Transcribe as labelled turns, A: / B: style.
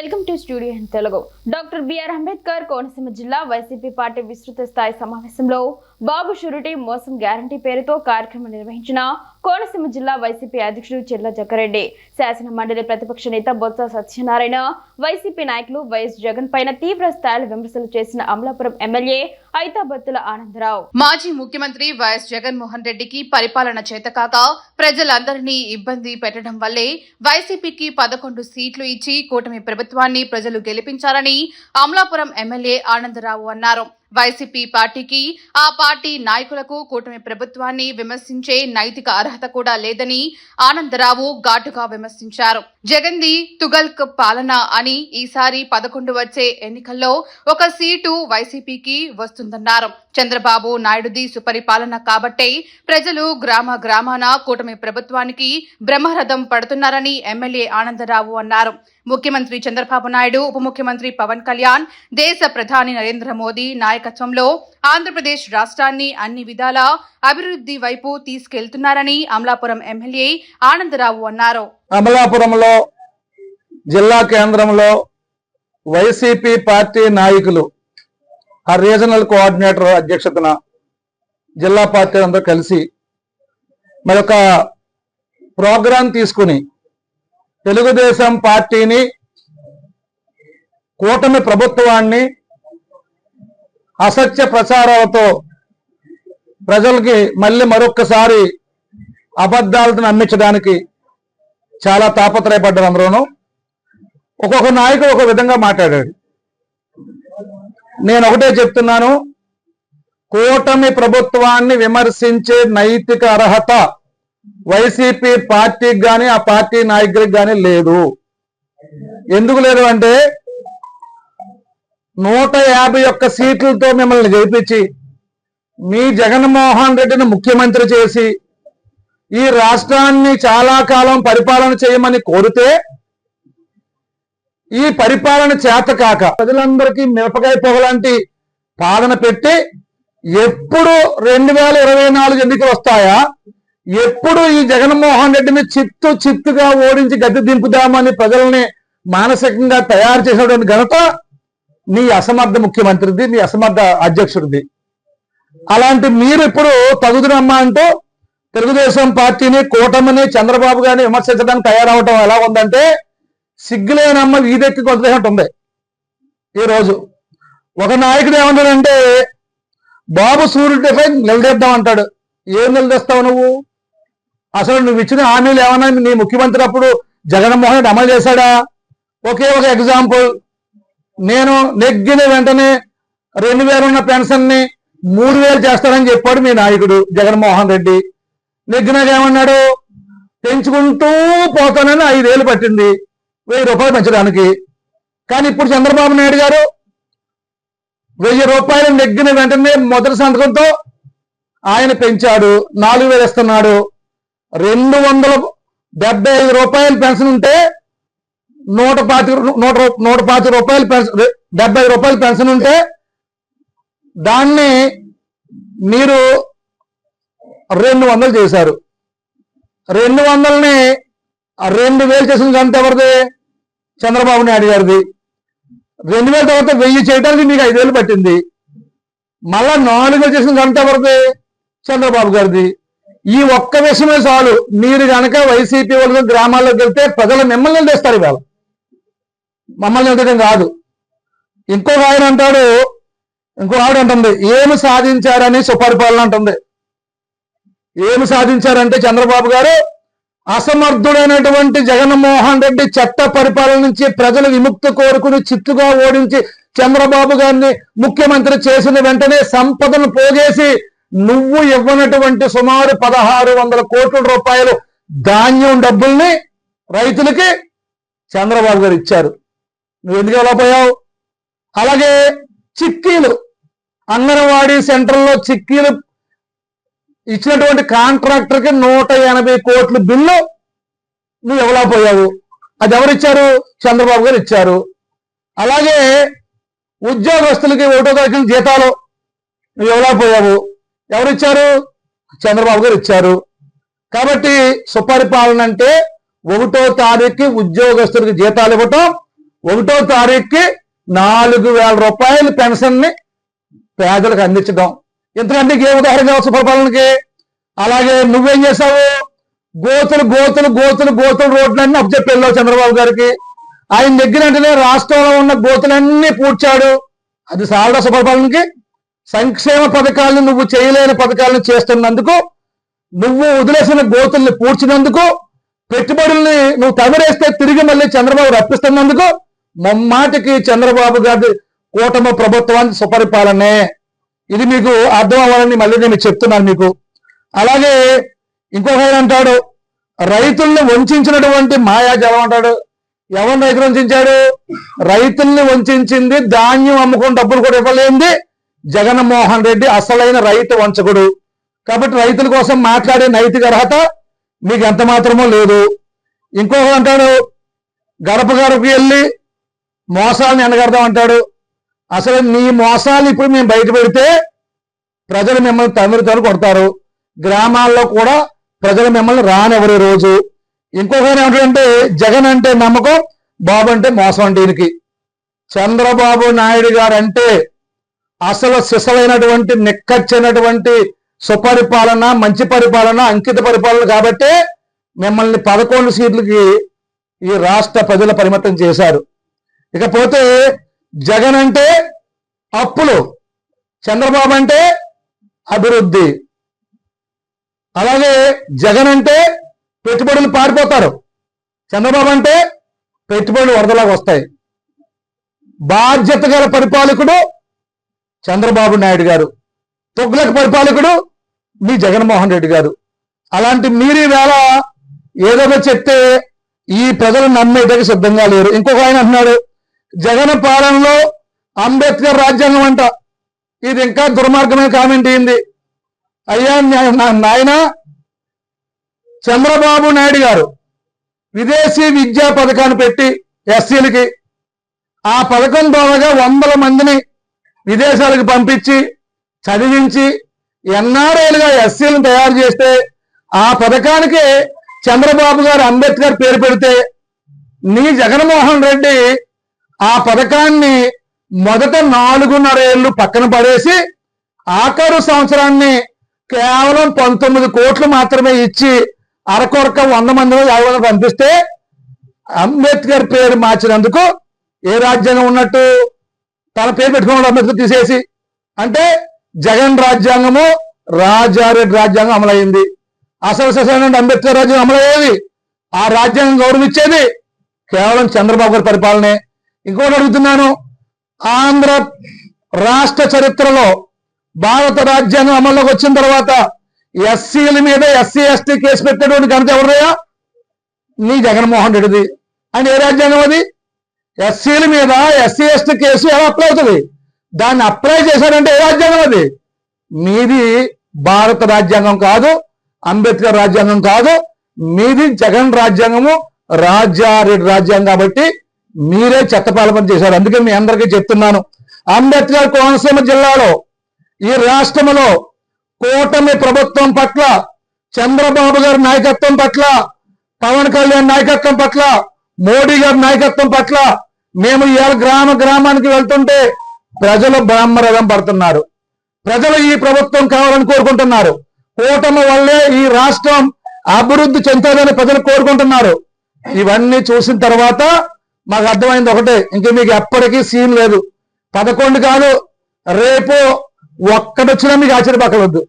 A: Welcome to studio in Telugu. Doctor B R Ambedkar Konaseema జిల్లా YCP party విస్తృత స్థాయి సమావేశంలో బాబు షూరిటీ మోసం గ్యారంటీ పేరుతో కార్యక్రమం నిర్వహించిన కోనసీమ జిల్లా వైసీపీ అధ్యక్షుడు చెల్ల జగ్గారెడ్డి. శాసన మండలి ప్రతిపక్ష నేత బొత్స సత్యనారాయణ వైసీపీ నాయకులు వైఎస్ జగన్ పైన తీవ్ర స్థాయిలో విమర్శలు చేసిన అమలాపురం ఎమ్మెల్యే ఐతాబత్తుల ఆనందరావు.
B: మాజీ ముఖ్యమంత్రి వైఎస్ జగన్మోహన్ రెడ్డికి పరిపాలన చేతకాక ప్రజలందరినీ ఇబ్బంది పెట్టడం వల్లే వైసీపీకి పదకొండు సీట్లు ఇచ్చి కూటమి ప్రభుత్వాన్ని ప్రజలు గెలిపించారని అమలాపురం ఎమ్మెల్యే ఆనందరావు అన్నారు. వైసీపీ పార్టీకి ఆ పార్టీ నాయకులకు కూటమి ప్రభుత్వాన్ని విమర్శించే నైతిక అర్హత కూడా లేదని ఆనందరావు ఘాటుగా విమర్శించారు. జగన్ది తుగల్క్ పాలన అని ఈసారి పదకొండు వచ్చే ఎన్నికల్లో ఒక సీటు వైసీపీకి వస్తుందన్నారు. చంద్రబాబు నాయుడుది సుపరిపాలన కాబట్టే ప్రజలు గ్రామ గ్రామాన కూటమి ప్రభుత్వానికి బ్రహ్మరథం పడుతున్నారని ఎమ్మెల్యే ఆనందరావు అన్నారు. ముఖ్యమంత్రి చంద్రబాబు నాయుడు ఉప ముఖ్యమంత్రి పవన్ కళ్యాణ్ దేశ ప్రధాని నరేంద్ర మోదీ నాయకత్వంలో ఆంధ్రప్రదేశ్ రాష్ట్రాన్ని అన్ని విధాలా అభివృద్ధి వైపు తీసుకెళ్తున్నారని అమలాపురం ఎమ్మెల్యే ఆనందరావు అన్నారు.
C: అమలాపురంలో జిల్లా కేంద్రంలో వైసీపీ పార్టీ నాయకులు ఆ రీజనల్ కోఆర్డినేటర్ అధ్యక్షతన జిల్లా పార్టీ అందరూ కలిసి మరొక ప్రోగ్రాం తీసుకుని తెలుగుదేశం పార్టీని కూటమి ప్రభుత్వాన్ని అసత్య ప్రచారాలతో ప్రజలకి మళ్ళీ మరొక్కసారి అబద్ధాలను నమ్మించడానికి చాలా తాపత్రయపడ్డారు అందరూను. ఒక్కొక్క నాయకుడు ఒక విధంగా మాట్లాడాడు. నేను ఒకటే చెప్తున్నాను. కూటమి ప్రభుత్వాన్ని విమర్శించే నైతిక అర్హత వైసీపీ పార్టీకి కానీ ఆ పార్టీ నాయకుడికి కానీ లేదు. ఎందుకు లేదు అంటే నూట యాభై ఒక్క సీట్లతో మిమ్మల్ని గెలిపించి మీ జగన్మోహన్ రెడ్డిని ముఖ్యమంత్రి చేసి ఈ రాష్ట్రాన్ని చాలా కాలం పరిపాలన చేయమని కోరితే ఈ పరిపాలన చేత కాక ప్రజలందరికీ మిరపకాయ పొగలాంటి పాలన పెట్టి ఎప్పుడు రెండు వేల ఇరవై నాలుగు ఎన్నికలు వస్తాయా? ఎప్పుడు ఈ జగన్మోహన్ రెడ్డిని చిత్తు చిత్తుగా ఓడించి గద్దె దింపుదామని ప్రజల్ని మానసికంగా తయారు చేసినటువంటి ఘనత నీ అసమర్థ ముఖ్యమంత్రిది నీ అసమర్థ అధ్యక్షుడిది. అలాంటి మీరు ఇప్పుడు తగుదునమ్మా అంటూ తెలుగుదేశం పార్టీని కూటమిని చంద్రబాబు గారిని విమర్శించడానికి తయారవటం ఎలా ఉందంటే సిగ్గులేనమ్మ వీధెక్కి కొద్దినట్టు ఉంది ఈ రోజు ఒక నాయకుడు ఏమంటాడంటే బాబు సూర్యుడిపై నిలదీద్దాం అంటాడు. ఏం నిలదీస్తావు నువ్వు? అసలు నువ్వు ఇచ్చిన హామీలు ఏమన్నా నీ ముఖ్యమంత్రి అప్పుడు జగన్మోహన్ రెడ్డి అమలు చేశాడా? ఒకే ఒక ఎగ్జాంపుల్ నేను నెగ్గిన వెంటనే రెండు వేలు ఉన్న పెన్షన్ని మూడు వేలు చేస్తానని చెప్పాడు మీ నాయకుడు జగన్మోహన్ రెడ్డి. నెగ్గినాక ఏమన్నాడు? పెంచుకుంటూ పోతానని ఐదేళ్ళు పట్టింది. వెయ్యి రూపాయలు పెంచడానికి. కానీ ఇప్పుడు చంద్రబాబు నాయుడు గారు వెయ్యి రూపాయలు నెగ్గిన వెంటనే మొదటి సంతకంతో ఆయన పెంచాడు. నాలుగు వేలు ఇస్తున్నాడు. రెండు వందల డెబ్బై ఐదు రూపాయలు పెన్షన్ ఉంటే నూట పాతి నూట నూట పాతి రూపాయలు పెన్షన్ డెబ్బై రూపాయలు పెన్షన్ ఉంటే దాన్ని మీరు రెండు వందలు చేశారు. రెండు వందలని రెండు వేలు చేసిన గంట ఎవరిది? చంద్రబాబు నాయుడు గారిది. రెండు వేల తర్వాత వెయ్యి చేయడానికి మీకు ఐదేళ్ళు పట్టింది. మళ్ళా నాలుగు వేలు చేసిన గంట ఎవరిది? చంద్రబాబు గారిది. ఈ ఒక్క విషయమే చాలు. మీరు గనక వైసీపీ వాళ్ళు గ్రామాల్లోకి వెళ్తే ప్రజలు మిమ్మల్ని నిలదీస్తారు ఇవాళ. మమ్మల్ని నిలదీయడం కాదు. ఇంకొక ఆయన అంటాడు ఇంకో ఆవిడ అంటుంది ఏమి సాధించారని సుపరిపాలన అంటుంది. ఏమి సాధించారంటే చంద్రబాబు గారు అసమర్థుడైనటువంటి జగన్మోహన్ రెడ్డి చట్ట పరిపాలన నుంచి ప్రజలు విముక్తి కోరుకుని చిత్తుగా ఓడించి చంద్రబాబు గారిని ముఖ్యమంత్రి చేసిన వెంటనే సంపదను పోగేసి నువ్వు ఇవ్వనటువంటి సుమారు పదహారు వందల కోట్ల రూపాయలు ధాన్యం డబ్బుల్ని రైతులకి చంద్రబాబు గారు ఇచ్చారు. నువ్వు ఎందుకు ఎలా పోయావు? అలాగే చిక్కీలు అంగన్వాడీ సెంటర్లో చిక్కీలు ఇచ్చినటువంటి కాంట్రాక్టర్కి నూట ఎనభై కోట్ల బిల్లు నువ్వు ఎవలా అది ఎవరిచ్చారు చంద్రబాబు గారు ఇచ్చారు. అలాగే ఉద్యోగస్తులకి ఒకటో తారీఖున జీతాలు నువ్వు ఎవలా ఎవరిచ్చారు? చంద్రబాబు గారు ఇచ్చారు. కాబట్టి సుపరిపాలన అంటే ఒకటో తారీఖుకి ఉద్యోగస్తులకి జీతాలు ఇవ్వటం ఒకటో తారీఖుకి నాలుగు వేల రూపాయలు పెన్షన్ని పేదలకు అందించడం ఇంతకంటే ఏ ఉదాహరణ కావచ్చు పరిపాలనకి అలాగే నువ్వేం చేశావు? గోతులు గోతులు గోతులు గోతులు రోడ్లన్నీ అప్పచెప్పెళ్ళావు చంద్రబాబు గారికి. ఆయన దగ్గర వెంటనే రాష్ట్రంలో ఉన్న గోతులన్నీ పూడ్చాడు. అది సారడా సుపరిపాలనకి? సంక్షేమ పథకాలను నువ్వు చేయలేని పథకాలను చేస్తున్నందుకు నువ్వు వదిలేసిన గోతుల్ని పూడ్చినందుకు పెట్టుబడుల్ని నువ్వు తమరేస్తే తిరిగి మళ్ళీ చంద్రబాబు రప్పిస్తున్నందుకు మమ్మాటికి చంద్రబాబు గారి కూటమి ప్రభుత్వానికి సుపరిపాలనే. ఇది మీకు అర్థం అవ్వాలని మళ్ళీ నేను చెప్తున్నాను మీకు. అలాగే ఇంకొక ఆయన అంటాడు రైతుల్ని వంచినటువంటి మాయాజలం అంటాడు. ఎవరు రైతులు వంచాడు రైతుల్ని వంచింది ధాన్యం అమ్ముకుని డబ్బులు కూడా ఇవ్వలేంది జగన్మోహన్ రెడ్డి అసలైన రైతు వంచకుడు. కాబట్టి రైతుల కోసం మాట్లాడే నైతిక అర్హత మీకు ఎంత మాత్రమో లేదు. ఇంకొక అంటాడు గడప గడపకి వెళ్ళి మోసాలను ఎనగడదాం అంటాడు. అసలు నీ మోసాలు ఇప్పుడు మేము బయట పెడితే ప్రజలు మిమ్మల్ని తమిళతోలు కొడతారు. గ్రామాల్లో కూడా ప్రజలు మిమ్మల్ని రానివ్వరు రోజు. ఇంకొక ఆయన జగన్ అంటే నమ్మకం బాబు అంటే మోసం అంటే చంద్రబాబు నాయుడు గారు అంటే అసలు సిసలైనటువంటి నిక్కచ్చినటువంటి సుపరిపాలన మంచి పరిపాలన అంకిత పరిపాలన కాబట్టి మిమ్మల్ని పదకొండు సీట్లకి ఈ రాష్ట్ర ప్రజలు పరిమితం చేశారు. ఇకపోతే జగన్ అంటే అప్పులు చంద్రబాబు అంటే అభివృద్ధి. అలాగే జగన్ అంటే పెట్టుబడులు పారిపోతారు. చంద్రబాబు అంటే పెట్టుబడులు వరదలాగా వస్తాయి. బాధ్యత గల పరిపాలకుడు చంద్రబాబు నాయుడు గారు తొగ్గులకు పరిపాలకుడు మీ జగన్మోహన్ రెడ్డి గారు. అలాంటి మీరు వేళ ఏదో చెప్తే ఈ ప్రజలు నమ్మేటకి సిద్ధంగా లేరు. ఇంకొక ఆయన అంటున్నాడు జగన్ పాలనలో అంబేద్కర్ రాజ్యాంగం అంట. ఇది ఇంకా దుర్మార్గమైన కామెంట్ అయింది అయ్యా నా- నాయన చంద్రబాబు నాయుడు గారు విదేశీ విద్యా పథకాన్ని పెట్టి ఎస్సీలకి ఆ పథకం ద్వారా వందల మందిని విదేశాలకు పంపించి చదివించి ఎన్ఆర్ఐలుగా ఎస్సీలను తయారు చేస్తే ఆ పథకానికి చంద్రబాబు గారు అంబేద్కర్ పేరు పెడితే నీ జగన్మోహన్ రెడ్డి ఆ పథకాన్ని మొదట నాలుగున్నర ఏళ్ళు పక్కన పడేసి ఆఖరు సంవత్సరాన్ని కేవలం పంతొమ్మిది కోట్లు మాత్రమే ఇచ్చి అరకొరక వంద మంది యాభై మంది పంపిస్తే అంబేద్కర్ పేరు మార్చినందుకు ఏ రాజ్యాంగం ఉన్నట్టు? తన పేరు పెట్టుకోవడం అంబేద్కర్ తీసేసి అంటే జగన్ రాజ్యాంగము రాజారెడ్డి రాజ్యాంగం అమలైంది. అసలు సరైన అంబేద్కర్ రాజ్యాంగం అమలయ్యేది? ఆ రాజ్యాంగం గౌరవించేది కేవలం చంద్రబాబు గారి పరిపాలనే. ఇంకోటి అడుగుతున్నాను ఆంధ్ర రాష్ట్ర చరిత్రలో భారత రాజ్యాంగం అమల్లోకి వచ్చిన తర్వాత ఎస్సీల మీద ఎస్సీ ఎస్టీ కేసు పెట్టేటువంటి ఘనత ఎవరిదయా నీ జగన్మోహన్ రెడ్డిది. అని ఏ రాజ్యాంగం అది? ఎస్సీల మీద ఎస్సీ ఎస్టీ కేసు ఎలా అప్లై అవుతుంది? దాన్ని అప్లై చేశారంటే ఏ రాజ్యాంగం అది? మీది భారత రాజ్యాంగం కాదు అంబేద్కర్ రాజ్యాంగం కాదు మీది జగన్ రాజ్యాంగము రాజారెడ్డి రాజ్యాంగం కాబట్టి మీరే చెత్తపాలపన చేశారు. అందుకే మీ అందరికీ చెప్తున్నాను. అంబేద్కర్ కోనసీమ జిల్లాలో ఈ రాష్ట్రంలో కూటమి ప్రభుత్వం పట్ల చంద్రబాబు గారి నాయకత్వం పట్ల పవన్ కళ్యాణ్ నాయకత్వం పట్ల మోడీ గారి నాయకత్వం పట్ల మేము ఇవాళ గ్రామ గ్రామానికి వెళ్తుంటే ప్రజలు బ్రహ్మరథం పడుతున్నారు. ప్రజలు ఈ ప్రభుత్వం కావాలని కోరుకుంటున్నారు. కూటమి వల్లే ఈ రాష్ట్రం అభివృద్ధి చెందుతుందని ప్రజలు కోరుకుంటున్నారు. ఇవన్నీ చూసిన తర్వాత మాకు అర్థమైంది ఒకటే ఇంక మీకు ఎప్పటికీ సీన్ లేదు. పదకొండు కాదు రేపు ఒక్కడొచ్చినా మీకు ఆశ్చర్యపక్కలొద్దు